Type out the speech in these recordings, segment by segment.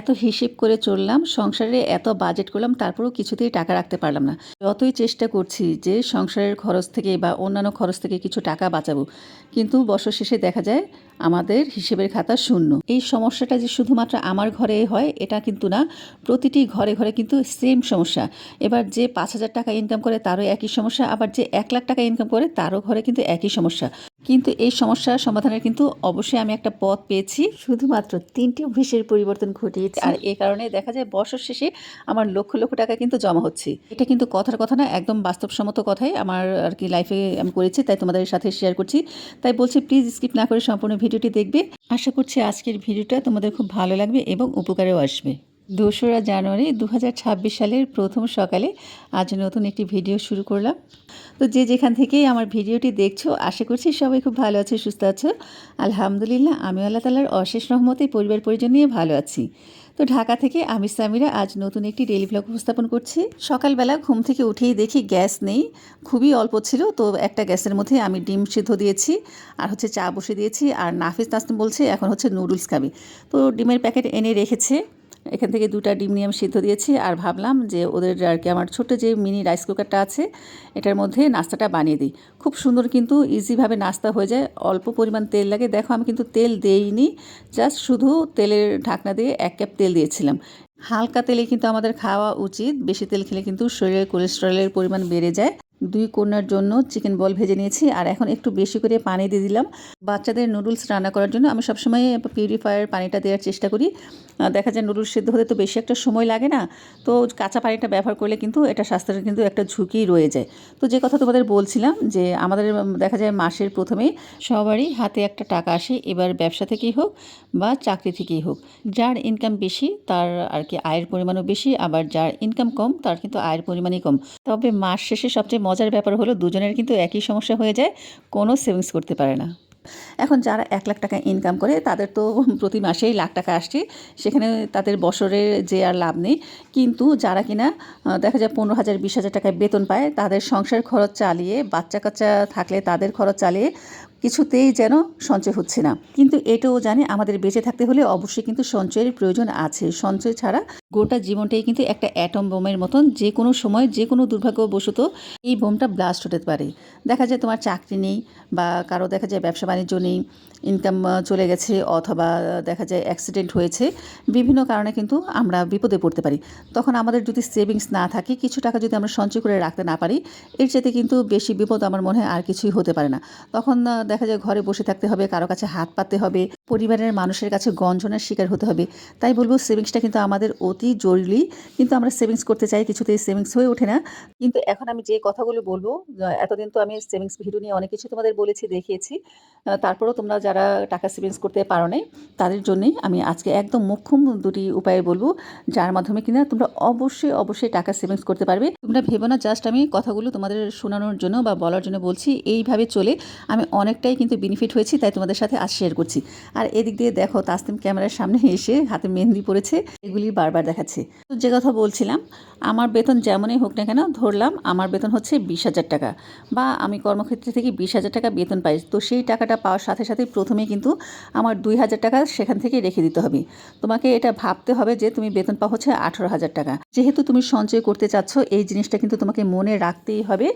এত হিসেব করে চললাম, সংসারে এত বাজেট করলাম, তারপরেও কিছুতেই টাকা রাখতে পারলাম না। যতই চেষ্টা করছি যে সংসারের খরচ থেকে বা অন্যান্য খরচ থেকে কিছু টাকা বাঁচাবো, কিন্তু বছর শেষে দেখা যায় আমাদের হিসেবের খাতা শূন্য। এই সমস্যাটা যে শুধুমাত্র আমার ঘরে হয়, এটা কিন্তু না, প্রতিটি ঘরে ঘরে কিন্তু সেম সমস্যা। এবার যে পাঁচ হাজার টাকা ইনকাম করে তারও একই সমস্যা, আবার যে এক লাখ টাকা ইনকাম করে তারও ঘরে কিন্তু একই সমস্যা। কিন্তু এই সমস্যার সমাধানের কিন্তু অবশ্যই আমি একটা পথ পেয়েছি। শুধুমাত্র তিনটি অভ্যেসের পরিবর্তন ঘটিয়েছি। আর এই কারণে দেখা যায় বছর শেষে আমার লক্ষ লক্ষ টাকা কিন্তু জমা হচ্ছে। এটা কিন্তু কথার কথা না একদম বাস্তবসম্মত কথাই আমার আর কি লাইফে আমি করেছি তাই তোমাদের সাথে শেয়ার করছি। তাই বলছি প্লিজ স্কিপ না করে সম্পূর্ণ ভিডিওটি দেখবে। আশা করছি আজকের ভিডিওটা তোমাদের খুব ভালো লাগবে এবং উপকারেও আসবে। দোসরা জানুয়ারি দু হাজার ছাব্বিশ সালের প্রথম সকালে আজ নতুন একটি ভিডিও শুরু করলাম। তো যে যেখান থেকেই আমার ভিডিওটি দেখছ, আশা করছি সবাই খুব ভালো আছে, সুস্থ আছো। আলহামদুলিল্লাহ আমি আল্লাহ তালার অশেষ রহমতে পরিবার পরিজন নিয়ে ভালো আছি। তো ঢাকা থেকে আমি সামিরা আজ নতুন একটি ডেলি ব্লগ উপস্থাপন করছি। সকালবেলা ঘুম থেকে উঠেই দেখি গ্যাস নেই, খুবই অল্প ছিল, তো একটা গ্যাসের মধ্যে আমি ডিম সিদ্ধ দিয়েছি, আর হচ্ছে চা বসে দিয়েছি, আর নাফিস নাস্তিম বলছে এখন হচ্ছে নুডলস খাবে। তো ডিমের প্যাকেট এনে রেখেছে। এখান থেকে দুটা ডিম নিয়ে আমি সিদ্ধ দিয়েছি আর ভাবলাম যে ওদের আর কি আমার ছোট্ট যে মিনি রাইস কুকারটা আছে, এটার মধ্যে নাস্তাটা বানিয়ে দিই। খুব সুন্দর কিন্তু ইজিভাবে নাস্তা হয়ে যায়, অল্প পরিমাণ তেল লাগে। দেখো আমি কিন্তু তেল দেইনি জাস্ট শুধু তেলের ঢাকনা দিয়ে এক কাপ তেল দিয়েছিলাম। হালকা তেলে কিন্তু আমাদের খাওয়া উচিত, বেশি তেল খেলে কিন্তু শরীরে কোলেস্টেরলের পরিমাণ বেড়ে যায়। দুই কন্যার জন্য চিকেন বল ভেজে নিয়েছি আর এখন একটু বেশি করে পানি দিয়ে দিলাম। বাচ্চাদের নুডলস রান্না করার জন্য আমি সবসময় পিউরিফায়ার পানিটা দেওয়ার চেষ্টা করি। দেখা যায় নুডলস সেদ্ধ হতে তো বেশি একটা সময় লাগে না, তো কাঁচা পানিটা ব্যবহার করলে কিন্তু এটা স্বাস্থ্যের কিন্তু একটা ঝুঁকি রয়ে যায়। তো যে কথা তোমাদের বলছিলাম যে আমাদের দেখা যায় মাসের প্রথমেই সবারই হাতে একটা টাকা আসে, এবার ব্যবসা থেকেই হোক বা চাকরি থেকেই হোক। যার ইনকাম বেশি তার আর কি আয়ের পরিমাণও বেশি, আবার যার ইনকাম কম তার কিন্তু আয়ের পরিমাণই কম। তবে মাস শেষে সবচেয়ে মজার ব্যাপার হলো দুজনের কিন্তু একই সমস্যা হয়ে যায়, কোনো সেভিংস করতে পারে না। এখন যারা এক লাখ টাকা ইনকাম করে, তাদের তো প্রতি মাসেই লাখ টাকা আসছে, সেখানে তাদের বছরের যে আর লাভ নেই। কিন্তু যারা কিনা দেখা যায় পনেরো হাজার, বিশ হাজার টাকায় বেতন পায়, তাদের সংসার খরচ চালিয়ে বাচ্চা কাচ্চা থাকলে তাদের খরচ চালিয়ে কিছুতেই যেন সঞ্চয় হচ্ছে না। কিন্তু এটাও জানে আমাদের বেঁচে থাকতে হলে অবশ্যই কিন্তু সঞ্চয়ের প্রয়োজন আছে। সঞ্চয় ছাড়া গোটা জীবনটাই কিন্তু একটা অ্যাটম বোমের মতন যে কোনো সময় যে কোনো দুর্ভাগ্যবশত এই বোমটা ব্লাস্ট হতে পারে। দেখা যায় তোমার চাকরি নেই বা কারও দেখা যায় ব্যবসা বাণিজ্য নেই ইনকাম চলে গেছে অথবা দেখা যায় অ্যাক্সিডেন্ট হয়েছে, বিভিন্ন কারণে কিন্তু আমরা বিপদে পড়তে পারি। তখন আমাদের যদি সেভিংস না থাকে, কিছু টাকা যদি আমরা সঞ্চয় করে রাখতে না পারি, এর চাইতে কিন্তু বেশি বিপদ আমার মনে হয় আর কিছুই হতে পারে না। তখন দেখা যায় ঘরে বসে থাকতে হবে, কারও কাছে হাত পাততে হবে, পরিবারের মানুষের কাছে গঞ্জনার শিকার হতে হবে। তাই বলব সেভিংসটা কিন্তু আমাদের অতি জরুরি, কিন্তু আমরা সেভিংস করতে চাই, কিছুতেই সেভিংস হয়ে ওঠে না। কিন্তু এখন আমি যে কথাগুলো বলব এতদিন তো আমি সেভিংস ভিডিও নিয়ে অনেক কিছু তোমাদের বলেছি, দেখিয়েছি। তারপরেও তোমরা যারা টাকা সেভিংস করতে পারো নাই, তাদের জন্যই আমি আজকে একদম মোক্ষম দুটি উপায় বলব, যার মাধ্যমে কিনা তোমরা অবশ্যই অবশ্যই টাকা সেভিংস করতে পারবে। তোমরা ভেবো না জাস্ট আমি কথাগুলো তোমাদের শোনানোর জন্য বা বলার জন্য বলছি, এইভাবে চলে আমি অনেকটাই কিন্তু বেনিফিট হয়েছি, তাই তোমাদের সাথে আজ শেয়ার করছি। আর এদিক দিয়ে দেখো, তাসনিম ক্যামেরার সামনে এসে হাতে মেহেন্দি পড়েছে এগুলি বারবার দেখাচ্ছে। তো যে কথা বলছিলাম, আমার বেতন যেমনই হোক না কেন, ধরলাম আমার বেতন হচ্ছে বিশ হাজার টাকা বা আমি কর্মক্ষেত্রে থেকে বিশ হাজার টাকা বেতন পাই। তো সেই টাকাটা পাওয়ার সাথে সাথে প্রথমে কিন্তু আমার দুই হাজার টাকা সেখান থেকে রেখে দিতে হবে। তোমাকে এটা ভাবতে হবে যে তুমি বেতন পাও হচ্ছে আঠারো হাজার টাকা। যেহেতু তুমি সঞ্চয় করতে চাচ্ছ, এই জিনিসটা কিন্তু তোমাকে মনে রাখতেই হবে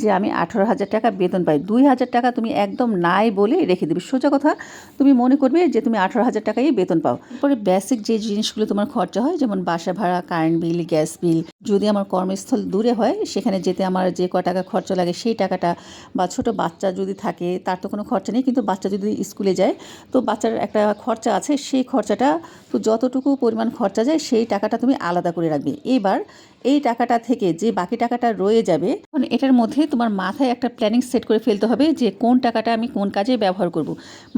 যে আমি আঠারো হাজার টাকা বেতন পাই। দুই হাজার টাকা তুমি একদম নাই বলে রেখে দেবে। সোজা কথা, তুমি মনে করবে যে তুমি আঠারো হাজার টাকাই বেতন পাও। তারপরে বেসিক যে জিনিসগুলো তোমার খরচা হয়, যেমন বাসা ভাড়া কারেন্ট বিল গ্যাস বিল যদি আমার কর্মস্থল দূরে হয়, সেখানে যেতে আমার যে ক টাকা খরচা লাগে সেই টাকাটা, বা ছোট বাচ্চা যদি থাকে, তার তো কোনো খরচা নেই, কিন্তু বাচ্চা যদি স্কুলে যায়, তো বাচ্চার একটা খরচা আছে, সেই খরচাটা, তো যতটুকু পরিমাণ খরচা যায়, সেই টাকাটা তুমি আলাদা করে রাখবে। এবার এই টাকাটা থেকে যে বাকি টাকাটা রয়ে যাবে তখন এটার মধ্যে তোমার মাথায় একটা প্ল্যানিং সেট করে ফেলতে হবে যে কোন টাকাটা আমি কোন কাজে ব্যবহার করব।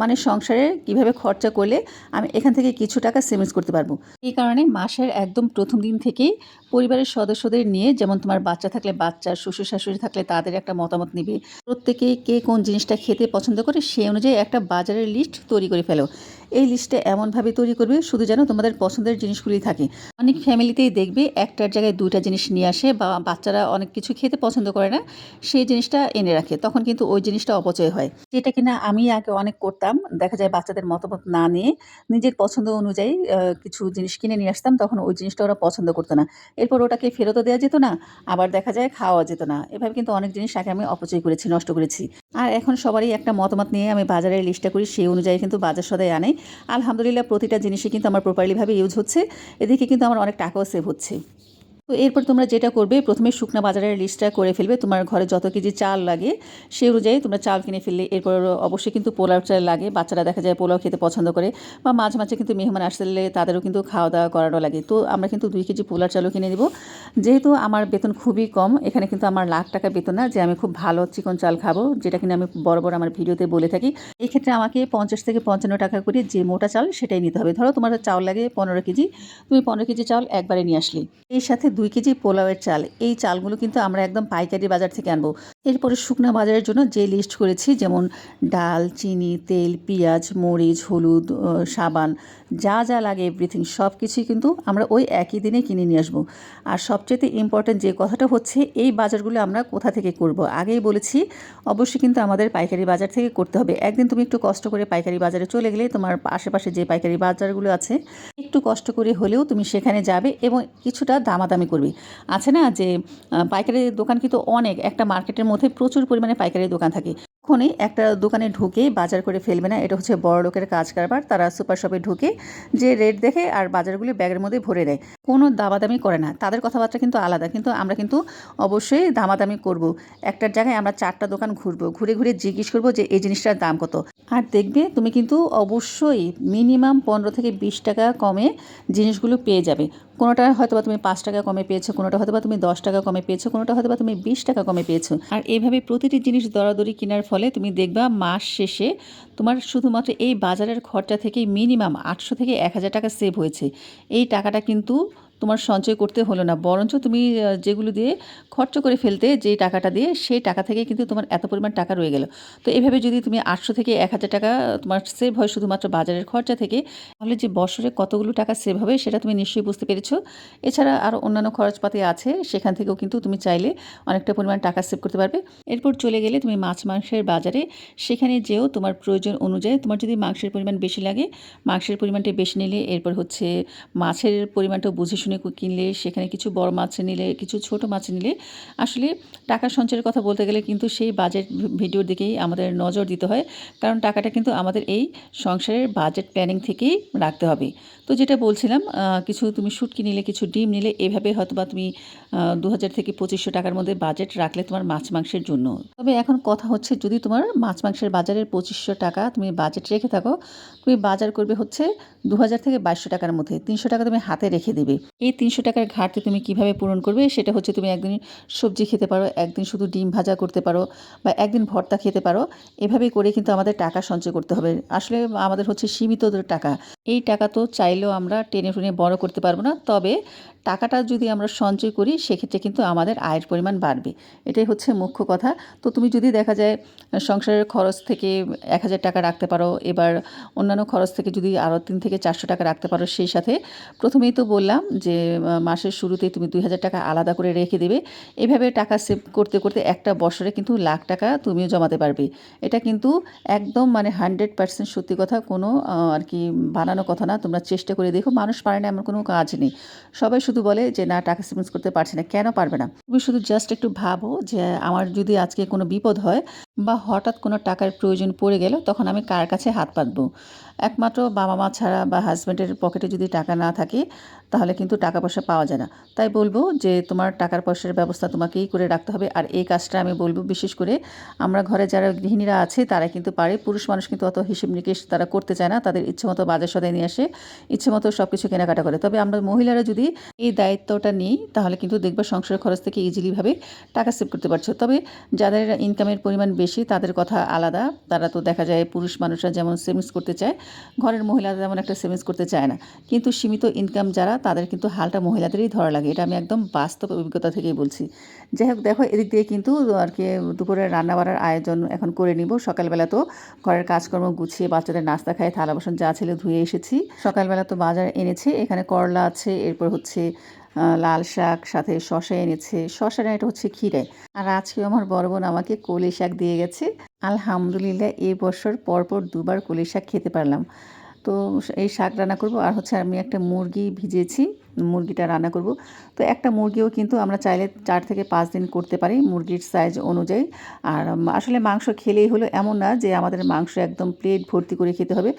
মানে সংসারে কীভাবে খরচা করলে আমি এখান থেকে কিছু টাকা সেভিংস করতে পারব। এই কারণে মাসের একদম প্রথম দিন থেকেই পরিবারের সদস্যদের নিয়ে যেমন তোমার বাচ্চা থাকলে বাচ্চা, শ্বশুর শাশুড়ি থাকলে তাদের একটা মতামত নিবে। প্রত্যেকে কে কোন জিনিসটা খেতে পছন্দ করে সেই অনুযায়ী একটা বাজারের লিস্ট তৈরি করে ফেলো। এই লিস্টটা এমনভাবে তৈরি করবে শুধু যেন তোমাদের পছন্দের জিনিসগুলি থাকে। অনেক ফ্যামিলিতেই দেখবে একটার জায়গায় দুইটা জিনিস নিয়ে আসে বা বাচ্চারা অনেক কিছু খেতে পছন্দ করে না, সেই জিনিসটা এনে রাখে। তখন কিন্তু ওই জিনিসটা অপচয় হয়। যেটা কিনা আমি আগে অনেক করতাম, দেখা যায় বাচ্চাদের মতামত না নিয়ে নিজের পছন্দ অনুযায়ী কিছু জিনিস কিনে নিয়ে আসতাম, তখন ওই জিনিসটা ওরা পছন্দ করতো না। এরপর ওটাকে ফেরতও দেওয়া যেত না, আবার দেখা যায় খাওয়া যেত না। এভাবে কিন্তু অনেক জিনিস আগে আমি অপচয় করেছি, নষ্ট করেছি। আর এখন সবারই একটা মতামত নিয়ে আমি বাজারের লিস্টটা করি, সেই অনুযায়ী কিন্তু বাজার সদাই আনাই আলহামদুলিল্লাহ প্রতিটা জিনিসই কিন্তু আমার প্রপারলিভাবে ইউজ হচ্ছে। এদিকে কিন্তু আমার অনেক টাকাও সেভ হচ্ছে। তো এরপর তোমরা যেটা করবে, প্রথমে শুকনা বাজারের লিস্টটা করে ফেলবে। তোমার ঘরে যত কেজি চাল লাগে সেই অনুযায়ী তোমরা চাল কিনে ফেললে। এরপর অবশ্যই কিন্তু পোলাও চাল লাগে। বাচ্চারা দেখা যায় পোলাও খেতে পছন্দ করে বা মাঝে মাঝে কিন্তু মেহমান আসলে তাদেরও কিন্তু খাওয়া দাওয়া করানো লাগে। তো আমরা কিন্তু দুই কেজি পোলার চালও কিনে দেবো যেহেতু আমার বেতন খুবই কম, এখানে কিন্তু আমার লাখ টাকা বেতন না যে আমি খুব ভালো চিকন চাল খাব, যেটা কিনা আমি বড় বড় আমার ভিডিওতে বলে থাকি। এই ক্ষেত্রে আমাকে পঞ্চাশ থেকে পঞ্চান্ন টাকা করে যে মোটা চাল সেটাই নিতে হবে। ধরো তোমার চাল লাগে পনেরো কেজি, তুমি পনেরো কেজি চাল একবারে নিয়ে আসলে। এর সাথে দুই কেজি পোলাওয়ের চাল। এই চালগুলো কিন্তু আমরা একদম পাইকারি বাজার থেকে আনব। এরপরে শুকনা বাজারের জন্য যে লিস্ট করেছি, যেমন ডাল, চিনি, তেল, পেঁয়াজ, মরিচ, হলুদ সাবান, যা যা লাগে এভরিথিং সব কিছুই কিন্তু আমরা ওই একই দিনে কিনে নিয়ে আসব। আর সবচেয়ে ইম্পর্ট্যান্ট যে কথাটা হচ্ছে, এই বাজারগুলো আমরা কোথা থেকে করব? আগেই বলেছি, অবশ্যই কিন্তু আমাদের পাইকারি বাজার থেকে করতে হবে। একদিন তুমি একটু কষ্ট করে পাইকারি বাজারে চলে গেলে তোমার আশেপাশে যে পাইকারি বাজারগুলো আছে, একটু কষ্ট করে হলেও তুমি সেখানে যাবে এবং কিছুটা দামাদামি করবে। আছে না যে পাইকারি দোকান কিন্তু অনেক, একটা মার্কেটের মধ্যে প্রচুর পরিমাণে পাইকারি দোকান থাকে। কখনই একটা দোকানে ঢুকে বাজার করে ফেলবে না। এটা হচ্ছে বড় লোকের কাজ কারবার। তারা সুপার শপে ঢুকে যে রেট দেখে আর বাজারগুলি ব্যাগের মধ্যে ভরে দেয়। কোনো দামাদামি করে না। তাদের কথাবার্তা কিন্তু আলাদা। কিন্তু আমরা কিন্তু অবশ্যই দামাদামি করব। একটার জায়গায় আমরা চারটা দোকান ঘুরবো, ঘুরে ঘুরে জিজ্ঞেস করব যে এই জিনিসটার দাম কত। আর দেখবে তুমি কিন্তু অবশ্যই মিনিমাম পনেরো থেকে বিশ টাকা কমে জিনিসগুলো পেয়ে যাবে। কোনোটা হয়তো বা তুমি পাঁচ টাকা কমে পেয়েছ, কোনোটা হয়তো বা তুমি দশ টাকা কমে পেয়েছ, কোনোটা হয়তো বা তুমি বিশ টাকা কমে পেয়েছ। আর এইভাবে প্রতিটি জিনিস দরাদরি কেনার ফলে তুমি দেখবা মাস শেষে তোমার শুধুমাত্র এই বাজারের খরচা থেকে মিনিমাম আটশো থেকে এক হাজার টাকা সেভ হয়েছে। এই টাকাটা কিন্তু তোমার সঞ্চয় করতে হলো না। বরঞ্চ তুমি যেগুলো দিয়ে খরচ করে ফেলতে যে টাকাটা দিয়ে, সেই টাকা থেকে কিন্তু তোমার এত পরিমাণ টাকা রয়ে গেল। তো এভাবে যদি তুমি আটশো থেকে এক হাজার টাকা তোমার সেভ হয় শুধুমাত্র বাজারের খরচা থেকে, তাহলে যে বছরে কতগুলো টাকা সেভ হবে সেটা তুমি নিশ্চয়ই বুঝতে পেরেছ। এছাড়া আরও অন্যান্য খরচপাতি আছে, সেখান থেকেও কিন্তু তুমি চাইলে অনেকটা পরিমাণ টাকা সেভ করতে পারবে। এরপর চলে গেলে তুমি মাছ মাংসের বাজারে, সেখানে যেও তোমার প্রয়োজন অনুযায়ী তোমার যদি মাংসের পরিমাণ বেশি লাগে, মাংসের পরিমাণটা বেশি নিলে এরপর হচ্ছে মাছের পরিমাণটাও বুঝে শুনে কিনলে, সেখানে কিছু বড় মাছ নিলে, কিছু ছোট মাছ নিলে, আসলে টাকা সঞ্চয়ের কথা বলতে গেলে কিন্তু সেই বাজেট ভিডিওর দিকেই আমাদের নজর দিতে হয়। কারণ টাকাটা কিন্তু আমাদের এই সংসারের বাজেট প্ল্যানিং থেকেই রাখতে হবে। তো যেটা বলছিলাম কিছু তুমি শুটকি নিলে, কিছু ডিম নিলে, এভাবে হয়তো বা তুমি দু হাজার থেকে পঁচিশশো টাকার মধ্যে বাজেট রাখলে তোমার মাছ মাংসের জন্য। তবে এখন কথা হচ্ছে, যদি তোমার মাছ মাংসের বাজারের পঁচিশশো টাকা তুমি বাজেট রেখে থাকো, তুমি বাজার করবে হচ্ছে দু হাজার থেকে বাইশশো টাকার মধ্যে। তিনশো টাকা তুমি হাতে রেখে দেবে। এই তিনশো টাকার ঘাটতি তুমি কীভাবে পূরণ করবে, সেটা হচ্ছে তুমি একদিন সবজি খেতে পারো, একদিন শুধু ডিম ভাজা করতে পারো, বা একদিন ভর্তা খেতে পারো, এভাবে করে কিন্তু আমাদের টাকা সঞ্চয় করতে হবে। আসলে আমাদের হচ্ছে সীমিত টাকা। এই টাকা তো চাইলেও আমরা টেনে টুনে বড় করতে পারব না। তবে টাকাটা যদি আমরা সঞ্চয় করি, সেক্ষেত্রে কিন্তু আমাদের আয়ের পরিমাণ বাড়বে। এটাই হচ্ছে মুখ্য কথা। তো তুমি যদি দেখা যায়, সংসারের খরচ থেকে এক হাজার টাকা রাখতে পারো, এবার অন্যান্য খরচ থেকে যদি আরও তিন থেকে চারশো টাকা রাখতে পারো, সেই সাথে প্রথমেই তো বললাম যে মাসের শুরুতেই তুমি দুই হাজার টাকা আলাদা করে রেখে দেবে। এভাবে টাকা সেভ করতে করতে একটা বছরে কিন্তু লাখ টাকা তুমিও জমাতে পারবে। এটা কিন্তু একদম মানে হান্ড্রেড পার্সেন্ট সত্যি কথা। কোনো আর কি বানানো কথা না। তোমরা চেষ্টা করে দেখো। মানুষ পারে না, এমন কোনো কাজ নেই। সবাই শুধু বলে যে, না, টাকা সেভিংস করতে পারছে না। কেন পারবে না? তুমি শুধু জাস্ট একটু ভাবো যে, আমার যদি আজকে কোনো বিপদ হয় বা হঠাৎ কোনো টাকার প্রয়োজন পড়ে গেল, তখন আমি কার কাছে হাত পাতবো একমাত্র বাবা মা ছাড়া বা হাজব্যান্ডের পকেটে যদি টাকা না থাকে, তাহলে কিন্তু টাকা পয়সা পাওয়া যায় না। তাই বলব যে, তোমার টাকার পয়সার ব্যবস্থা তোমাকেই করে রাখতে হবে। আর এই কাজটা আমি বলব বিশেষ করে আমরা ঘরে যারা গৃহিণীরা আছে তারা কিন্তু পারে। পুরুষ মানুষ কিন্তু অত হিসেব নিকেশ তারা করতে চায় না। তাদের ইচ্ছে মতো বাজার সদায় নিয়ে আসে, ইচ্ছে মতো সব কিছু কেনাকাটা করে। তবে আমরা মহিলারা যদি এই দায়িত্বটা নিই, তাহলে কিন্তু দেখবে সংসারের খরচ থেকে ইজিলিভাবে টাকা সেভ করতে পারছ। তবে যাদের ইনকামের পরিমাণ বেশি, তাদের কথা আলাদা। তারা তো দেখা যায় পুরুষ মানুষরা যেমন সেভিংস করতে চায় ঘরের মহিলারা তেমন একটা সেভিংস করতে চায় না। কিন্তু সীমিত ইনকাম যারা, তাদের কিন্তু হালটা মহিলাদেরই ধরা লাগে। এটা আমি একদম বাস্তব অভিজ্ঞতা থেকেই বলছি। যাই হোক, দেখো, এদিক দিয়ে কিন্তু আর কি দুপুরে রান্না বাড়ার আয়োজন এখন করে নিব। সকালবেলা তো ঘরের কাজকর্ম গুছিয়ে বাচ্চাদের নাস্তা খাই, থালা বাসন যা ছিল ধুয়ে এসেছি। সকালবেলা তো বাজার এনেছি, এখানে করলা আছে, এরপর হচ্ছে লাল শাক, সাথে শশা এনেছে। শশা এটা হচ্ছে ক্ষীরে। আর আজকে আমার বড় বোন আমাকে কলি শাক দিয়ে গেছে। আলহামদুলিল্লাহ, এই বছর পরপর দুবার কলি শাক খেতে পারলাম। তো এই শাক রান্না করব। আর হচ্ছে আমি একটা মুরগি ভিজিয়েছি মুরগিটা রান্না করব। তো একটা মুরগিও কিন্তু আমরা চাইলে চার থেকে পাঁচ দিন করতে পারি মুরগির সাইজ অনুযায়ী। আর আসলে মাংস খেলেই হলো এমন না যে আমাদের মাংস একদম প্লেট ভর্তি করে খেতে হবে।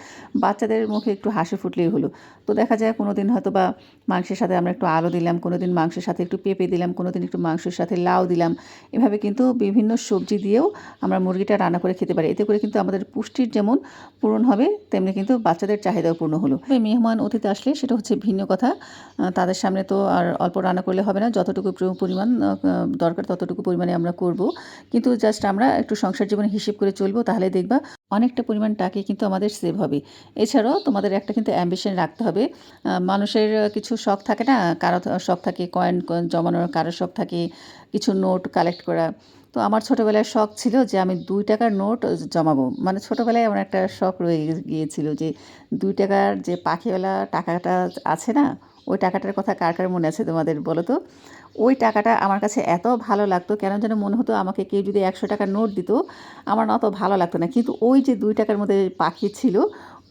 বাচ্চাদের মুখে একটু হাসি ফুটলেই হলো। তো দেখা যায় কোনো দিন হয়তো বা মাংসের সাথে আমরা একটু আলু দিলাম কোনো দিন মাংসের সাথে একটু পেঁপে দিলাম কোনো দিন একটু মাংসের সাথে লাউ দিলাম। এভাবে কিন্তু বিভিন্ন সবজি দিয়েও আমরা মুরগিটা রান্না করে খেতে পারি। এতে করে কিন্তু আমাদের পুষ্টির যেমন পূরণ হবে, তেমনি কিন্তু বাচ্চাদের চাহিদাও পূর্ণ হলো। মেহমান অতিথি আসলে সেটা হচ্ছে ভিন্ন কথা। তাদের সামনে তো আর অল্প রান্না করলে হবে না, যতটুকু পরিমাণ দরকার ততটুকু পরিমাণে আমরা করব। কিন্তু জাস্ট আমরা একটু সংসার জীবনে হিসেব করে চলবো, তাহলে দেখবা অনেকটা পরিমাণ টাকা কিন্তু আমাদের সেভ হবে। এছাড়াও তোমাদের একটা কিন্তু অ্যাম্বিশন রাখতে হবে। মানুষের কিছু শখ থাকে না, কারও শখ থাকে কয়েন জমানোর কারও শখ থাকে কিছু নোট কালেক্ট করা। তো আমার ছোটোবেলায় শখ ছিল যে আমি দুই টাকার নোট জমাবো। মানে ছোটোবেলায় আমার একটা শখ রয়ে গিয়েছিল যে দুই টাকার যে পাখিওয়ালা টাকাটা আছে না ওই টাকাটার কথা কার কার মনে আছে তোমাদের বলো তো? ওই টাকাটা আমার কাছে এত ভালো লাগতো, কেন যেন মনে হতো আমাকে কেউ যদি একশো টাকার নোট দিত, আমার অত ভালো লাগতো না। কিন্তু ওই যে দুই টাকার মধ্যে পাখি ছিল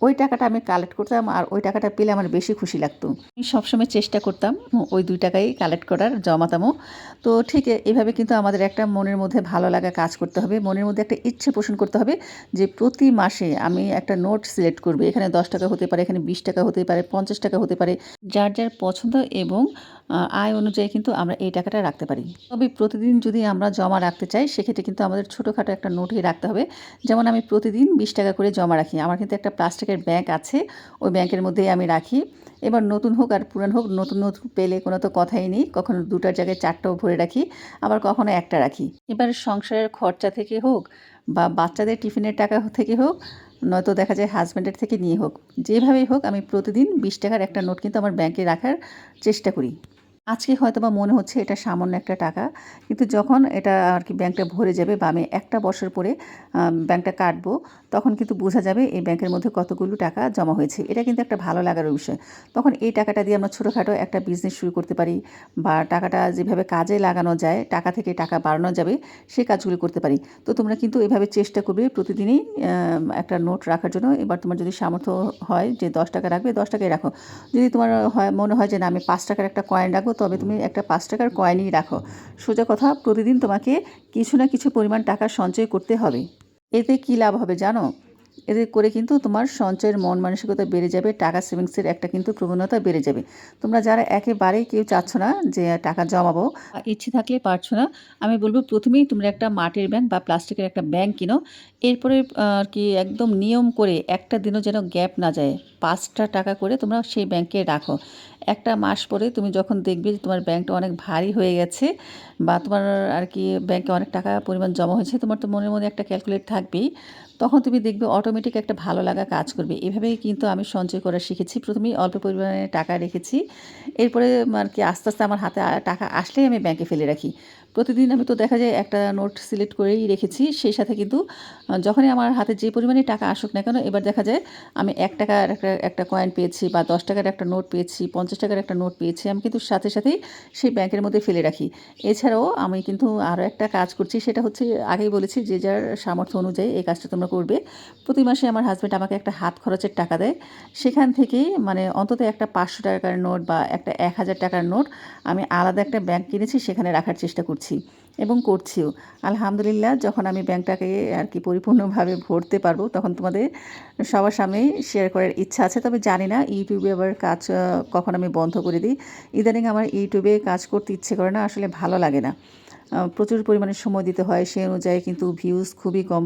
ওই টাকাটা আমি কালেক্ট করতাম আর ওই টাকাটা পেলে আমার বেশি খুশি লাগতো। আমি সবসময় চেষ্টা করতাম ওই দুই টাকাই কালেক্ট করার, জমাতামও। তো ঠিক এভাবে কিন্তু আমাদের একটা মনের মধ্যে ভালো লাগা কাজ করতে হবে, মনের মধ্যে একটা ইচ্ছে পোষণ করতে হবে যে প্রতি মাসে আমি একটা নোট সিলেক্ট করব। এখানে দশ টাকা হতে পারে, এখানে বিশ টাকা হতে পারে, পঞ্চাশ টাকা হতে পারে। যার যার পছন্দ এবং আয় অনুযায়ী কিন্তু আমরা এই টাকাটা রাখতে পারি। তবে প্রতিদিন যদি আমরা জমা রাখতে চাই, সেক্ষেত্রে কিন্তু আমাদের ছোটোখাটো একটা নোটই রাখতে হবে। যেমন আমি প্রতিদিন বিশ টাকা করে জমা রাখি। আমার কিন্তু একটা প্লাস্টিকের ব্যাংক আছে, ওই ব্যাংকের মধ্যেই আমি রাখি। এবার নতুন হোক আর পুরান হোক, নতুন নতুন পেলে কোনো তো কথাই নেই। কখনো দুটার জায়গায় চারটাও ভরে রাখি, আবার কখনো একটা রাখি। এবার সংসারের খরচা থেকে হোক বা বাচ্চাদের টিফিনের টাকা থেকে হোক, নয়তো দেখা যায় হাজব্যান্ডের থেকে নিয়ে হোক, যেভাবেই হোক আমি প্রতিদিন বিশ টাকার একটা নোট কিন্তু আমার ব্যাংকে রাখার চেষ্টা করি। আজকে হয়তো বা মনে হচ্ছে এটা সামান্য একটা টাকা, কিন্তু যখন এটা আর কি ব্যাংকটা ভরে যাবে বা আমি একটা বছর পরে ব্যাংকটা কাটবো তখন কিন্তু বোঝা যাবে এই ব্যাংকের মধ্যে কতগুলো টাকা জমা হয়েছে। এটা কিন্তু একটা ভালো লাগার বিষয়। তখন এই টাকাটা দিয়ে আমরা ছোটোখাটো একটা বিজনেস শুরু করতে পারি বা টাকাটা যেভাবে কাজে লাগানো যায়, টাকা থেকে টাকা বাড়ানো যাবে, সেই কাজগুলো করতে পারি। তো তোমরা কিন্তু এভাবে চেষ্টা করবে প্রতিদিনই একটা নোট রাখার জন্য। এবার তোমার যদি সামর্থ্য হয় যে দশ টাকা রাখবে, দশ টাকাই রাখো। যদি তোমার হয়, মনে হয় যে না, আমি পাঁচ টাকার একটা কয়েন রাখব, তবে তুমি একটা পাঁচ টাকার কয়েনই রাখো। সোজা কথা, প্রতিদিন তোমাকে কিছু না কিছু পরিমাণ টাকা সঞ্চয় করতে হবে। এতে কী লাভ হবে জানো? এতে করে কিন্তু তোমার সঞ্চয়ের মন মানসিকতা বেড়ে যাবে, টাকা সেভিংসের একটা কিন্তু প্রবণতা বেড়ে যাবে। তোমরা যারা একেবারেই কেউ চাচ্ছ না যে টাকা জমাবো ইচ্ছে থাকলে পারছ না, আমি বলব প্রথমেই তোমরা একটা মাটির ব্যাংক বা প্লাস্টিকের একটা ব্যাংক কিনো। এরপরে আর কি একদম নিয়ম করে একটা দিনও যেন গ্যাপ না যায়, পাঁচটা টাকা করে তোমরা সেই ব্যাংকে রাখো। একটা মাস পরে তুমি যখন দেখবে যে তোমার ব্যাংকটা অনেক ভারী হয়ে গেছে বা তোমার আর কি ব্যাংকে অনেক টাকা পরিমাণ জমা হয়েছে, তোমার তো মনের মধ্যে একটা ক্যালকুলেট থাকবেই। তখন তুমি দেখবে অটোমেটিক একটা ভালো লাগা কাজ করবে। এভাবেই কিন্তু আমি সঞ্চয় করা শিখেছি। প্রথমেই অল্প পরিমাণে টাকা রেখেছি। এরপরে আর কি আস্তে আস্তে আমার হাতে টাকা আসলেই আমি ব্যাংকে ফেলে রাখি। প্রতিদিন আমি তো দেখা যায় একটা নোট সিলেক্ট করেই রেখেছি, সেই সাথে কিন্তু যখনই আমার হাতে যে পরিমাণে টাকা আসুক না কেন, এবার দেখা যায় আমি এক টাকার একটা একটা কয়েন পেয়েছি বা দশ টাকার একটা নোট পেয়েছি, পঞ্চাশ টাকার একটা নোট পেয়েছি, আমি কিন্তু সাথে সাথেই সেই ব্যাংকের মধ্যে ফেলে রাখি। এছাড়াও আমি কিন্তু আরও একটা কাজ করছি, সেটা হচ্ছে আগেই বলেছি যে যার সামর্থ্য অনুযায়ী এই কাজটা তোমরা করবে। প্রতি মাসে আমার হাজব্যান্ড আমাকে একটা হাত খরচের টাকা দেয়। সেখান থেকেই মানে অন্তত একটা পাঁচশো টাকার নোট বা একটা এক হাজার টাকার নোট আমি আলাদা একটা ব্যাংক কিনেছি, সেখানে রাখার চেষ্টা করছি। এবং করছিও। আলহামদুলিল্লাহ, যখন আমি ব্যাংকটাকে আর কি পরিপূর্ণভাবে ভরতে পারব, তখন তোমাদের সবার সামনে শেয়ার করার ইচ্ছা আছে। তবে জানি না, ইউটিউবে আবার কাজ কখন আমি বন্ধ করে দিই। ইদানিং আমার ইউটিউবে কাজ করতে ইচ্ছে করে না, আসলে ভালো লাগে না। প্রচুর পরিমাণে সময় দিতে হয়, সেই অনুযায়ী কিন্তু ভিউজ খুবই কম।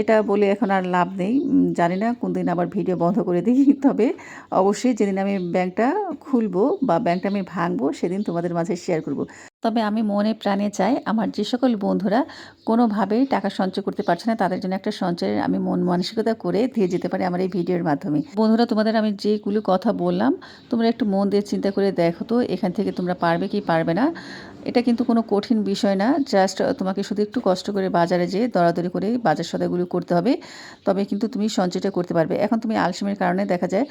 এটা বলে এখন আর লাভ নেই। জানি না কোন দিন আবার ভিডিও বন্ধ করে দিই, তবে অবশ্যই যেদিন আমি ব্যাংকটা খুলবো বা ব্যাংকটা আমি ভাঙবো, সেদিন তোমাদের মাঝে শেয়ার করব। তবে আমি মনে প্রাণে চাই আমার যে সকল বন্ধুরা কোনোভাবেই টাকা সঞ্চয় করতে পারছে না, তাদের জন্য একটা সঞ্চয়ের আমি মন মানসিকতা করে দিয়ে যেতে পারি আমার এই ভিডিওর মাধ্যমে। বন্ধুরা, তোমাদের আমি যেগুলো কথা বললাম, তোমরা একটু মন দিয়ে চিন্তা করে দেখো তো, এখান থেকে তোমরা পারবে কি পারবে না। এটা কিন্তু কোনো কঠিন বিষয় না। জাস্ট তোমাকে শুধু একটু কষ্ট করে বাজারে যেয়ে দরাদরি করে বাজার সদাইগুলো করতে হবে। তবে কিন্তু তুমি সঞ্চয়টা করতে পারবে। এখন তুমি আলসেমির কারণে দেখা যায়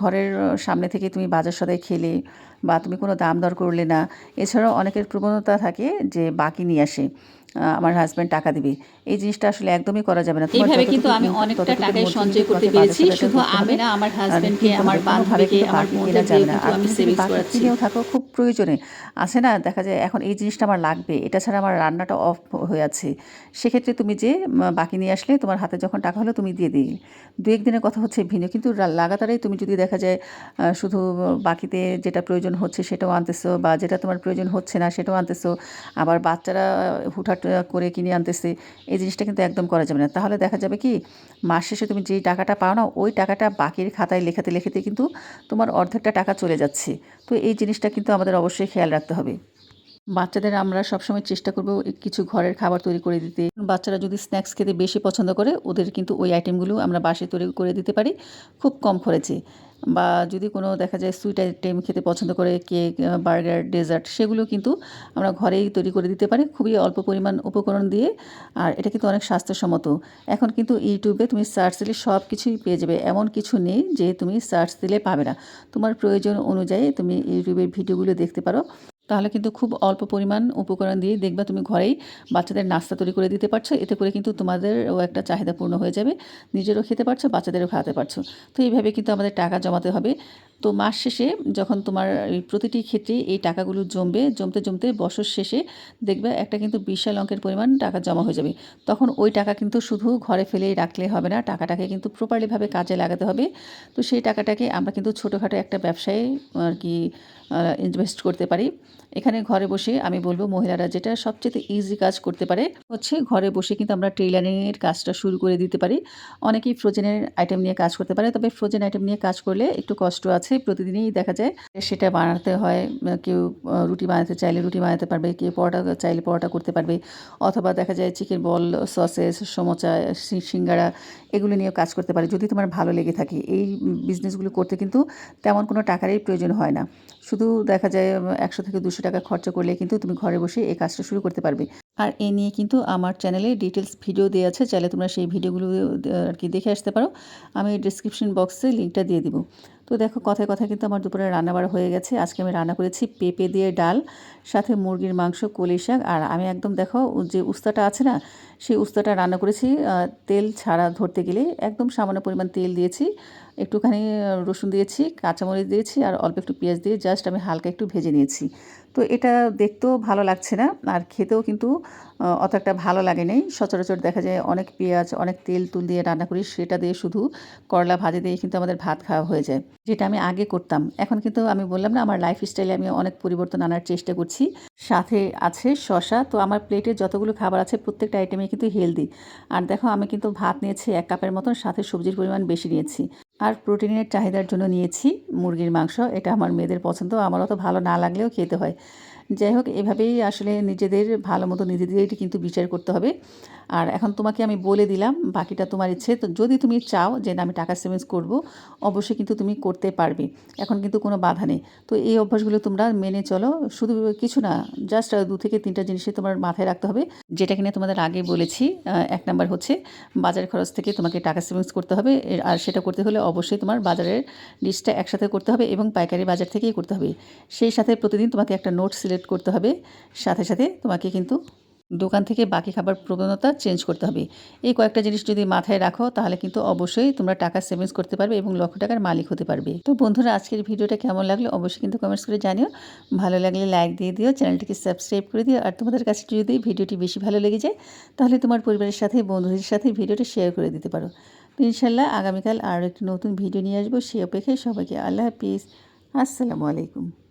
ঘরের সামনে থেকে তুমি বাজার সদাই খেলে বা তুমি কোনো দাম দর করলে না। এছাড়াও অনেকের প্রবণতা থাকে যে বাকি নিয়ে আসে। আমার হাজব্যান্ড টাকা দিবে। এই জিনিসটা আসলে একদমই করা যাবে না। এইভাবে কিন্তু আমি অনেকটা টাকাই সঞ্চয় করতে পেরেছি শুধু আমি না আমার হাজবেন্ডকে আমার বান্ধবীকে আমার না। কিন্তু আমি সেভিংস করাচ্ছি। থাকো খুব প্রয়োজনে। আছে না? দেখা যায় এখন এই জিনিসটা আমার লাগবে এটা ছাড়া আমার রান্নাটা অফ হয়ে আছে। সেক্ষেত্রে তুমি যে বাকি নিয়ে আসলে তোমার হাতে যখন টাকা হলো তুমি দিয়ে দিলে। দু একদিনের কথা হচ্ছে ভিন্ন কিন্তু লাগাতারই তুমি যদি দেখা যায় শুধু বাকিতে যেটা প্রয়োজন হচ্ছে সেটাও আনতেছো বা যেটা তোমার প্রয়োজন হচ্ছে না সেটাও আনতেছো আবার বাচ্চারা হুটহাট করে কিনে আনতেছে এই জিনিসটা কিন্তু একদম করা যাবে না। তাহলে দেখা যাবে কি, মাস শেষে তুমি যেই টাকাটা পাও না, ওই টাকাটা বাকির খাতায় লেখাতে লেখাতে কিন্তু তোমার অর্ধেকটা টাকা চলে যাচ্ছে। তো এই জিনিসটা কিন্তু আমাদের অবশ্যই খেয়াল রাখতে হবে। বাচ্চাদের আমরা সবসময় চেষ্টা করব কিছু ঘরের খাবার তৈরি করে দিতে। বাচ্চারা যদি স্ন্যাক্স খেতে বেশি পছন্দ করে, ওদের কিন্তু ওই আইটেমগুলো আমরা বাসে তৈরি করে দিতে পারি খুব কম খরচে। বা যদি কোনো দেখা যায় সুইট আইটেম খেতে পছন্দ করে কেক বার্গার ডেজার্ট সেগুলো কিন্তু আমরা ঘরেই তৈরি করে দিতে পারি খুবই অল্প পরিমাণ উপকরণ দিয়ে। আর এটা কিন্তু অনেক স্বাস্থ্যসম্মত। এখন কিন্তু ইউটিউবে তুমি সার্চ দিলে সব কিছুই পেয়ে যাবে। এমন কিছু নেই যে তুমি সার্চ দিলে পাবে না। তোমার প্রয়োজন অনুযায়ী তুমি ইউটিউবের ভিডিওগুলো দেখতে পারো। তাহলে কিন্তু খুব অল্প পরিমাণ উপকরণ দিয়ে দেখবা তুমি ঘরেই বাচ্চাদের নাস্তা তৈরি করে দিতে পারছ। এতে করে কিন্তু তোমাদেরও একটা চাহিদা পূর্ণ হয়ে যাবে। নিজেরও খেতে পারছ, বাচ্চাদেরও খাওয়াতে পারছ। তো এইভাবে কিন্তু আমাদের টাকা জমাতে হবে। তো মাস শেষে যখন তোমার প্রতিটি ক্ষেত্রে এই টাকাগুলো জমবে, জমতে জমতে বছর শেষে দেখবে একটা কিন্তু বিশাল অঙ্কের পরিমাণ টাকা জমা হয়ে যাবে। তখন ওই টাকা কিন্তু শুধু ঘরে ফেলেই রাখলে হবে না, টাকাটাকে কিন্তু প্রপারলিভাবে কাজে লাগাতে হবে। তো সেই টাকাটাকে আমরা কিন্তু ছোটোখাটো একটা ব্যবসায় আর কি ইনভেস্ট করতে পারি। এখানে ঘরে বসে আমি বলব মহিলারা যেটা সবচেয়ে ইজি কাজ করতে পারে হচ্ছে ঘরে বসে কিন্তু আমরা টেইলারিংয়ের কাজটা শুরু করে দিতে পারি। অনেকেই ফ্রোজেনের আইটেম নিয়ে কাজ করতে পারে, তবে ফ্রোজেন আইটেম নিয়ে কাজ করলে একটু কষ্ট আছে। প্রতিদিনই দেখা যায় সেটা বানাতে হয় কেউ রুটি বানাতে চাইলে রুটি বানাতে পারবে, কেউ পরোটা চাইলে পরোটা করতে পারবে, অথবা দেখা যায় চিকেন বল সসেস সমোচা সিঙ্গারা এগুলো নিয়েও কাজ করতে পারে। যদি তোমার ভালো লেগে থাকে, এই বিজনেসগুলো করতে কিন্তু তেমন কোনো টাকারই প্রয়োজন হয় না। শুধু দেখা যায় একশো থেকে দুশো টাকা খরচা করলে কিন্তু তুমি ঘরে বসে এই কাজটা শুরু করতে পারবে। আর এ নিয়ে কিন্তু আমার চ্যানেলে ডিটেলস ভিডিও দেওয়া আছে, চাইলে তোমরা সেই ভিডিওগুলো আর কি দেখে আসতে পারো। আমি ডিসক্রিপশন বক্সে লিঙ্কটা দিয়ে দিব। তো দেখো, কথায় কথায় কিন্তু আমার দুপুরে রান্নাবাড়া হয়ে গেছে। আজকে আমি রান্না করেছি পেঁপে দিয়ে ডাল, সাথে মুরগির মাংস, কলি শাক। আর আমি একদম দেখো যে উস্তাটা আছে না সেই উস্তাটা রান্না করেছি। তেল ছাড়া ধরতে গেলে একদম সামান্য পরিমাণ তেল দিয়েছি। একটুখানি রসুন দিয়েছি, কাঁচামরিচ দিয়েছি আর অল্প একটু পেঁয়াজ দিয়ে জাস্ট আমি হালকা একটু ভেজে নিয়েছি। তো এটা দেখতেও ভালো লাগছে না। আর খেতেও কিন্তু অত একটা ভালো লাগে নেই। সচরাচর দেখা যায় অনেক পেঁয়াজ, অনেক তেল তুল দিয়ে রান্না করি। সেটা দিয়ে শুধু করলা ভাজি দিয়ে কিন্তু আমাদের ভাত খাওয়া হয়ে যায়। যেটা আমি আগে করতাম। এখন কিন্তু আমি বললাম না, আমার লাইফ স্টাইলে আমি অনেক পরিবর্তন আনার চেষ্টা করছি। সাথে আছে শশা তো আমার প্লেটে যতগুলো খাবার আছে, প্রত্যেকটা আইটেমে কিন্তু হেলদি আর দেখো, আমি কিন্তু ভাত নিয়েছি এক কাপের মতন, সাথে সবজির পরিমাণ বেশি নিয়েছি। আর প্রোটিনের চাহিদার জন্য নিয়েছি মুরগির মাংস। এটা আমার মেয়েদের পছন্দ। আমার অত ভালো না লাগলেও খেতে হয়। যাই হোক, এভাবেই আসলে নিজেদের ভালো মতো নিজেদেরই কিন্তু বিচার করতে হবে। আর এখন তোমাকে আমি বলে দিলাম, বাকিটা তোমার ইচ্ছে। তো যদি তুমি চাও যে না, আমি টাকা সেভিংস করব, অবশ্যই কিন্তু তুমি করতে পারবে। এখন কিন্তু কোনো বাধা নেই। তো এই অভ্যাসগুলো তোমরা মেনে চলো। শুধু কিছু না জাস্ট দু থেকে তিনটা জিনিসই তোমার মাথায় রাখতে হবে। যেটা কিনা তোমাদের আগে বলেছি এক নাম্বার হচ্ছে বাজার খরচ থেকে তোমাকে টাকা সেভিংস করতে হবে। আর সেটা করতে হলে অবশ্যই তোমার বাজারের লিস্টটা একসাথে করতে হবে এবং পাইকারি বাজার থেকেই করতে হবে। সেই সাথে প্রতিদিন তোমাকে একটা নোট সিলেক্ট করতে হবে। সাথে সাথে তোমাকে কিন্তু দোকান থেকে বাকি খাবার প্রবণতা চেঞ্জ করতে হবে। এই কয়েকটা জিনিস যদি মাথায় রাখো, তাহলে কিন্তু অবশ্যই তোমরা টাকা সেভিংস করতে পারবে এবং লক্ষ টাকার মালিক হতে পারবে। তো বন্ধুরা, আজকের ভিডিওটা কেমন লাগল অবশ্যই কিন্তু কমেন্টস করে জানিও। ভালো লাগলে লাইক দিয়ে দিও, চ্যানেলটিকে সাবস্ক্রাইব করে দিও। আর তোমাদের কাছে যদি ভিডিওটি বেশি ভালো লেগে যায়, তাহলে তোমার পরিবারের সাথে, বন্ধুদের সাথে ভিডিওটা শেয়ার করে দিতে পারো। তো ইনশাল্লাহ আগামীকাল আরও একটি নতুন ভিডিও নিয়ে আসব। সে অপেক্ষায় সবাইকে আল্লাহ হাফিজ। আসসালামু আলাইকুম।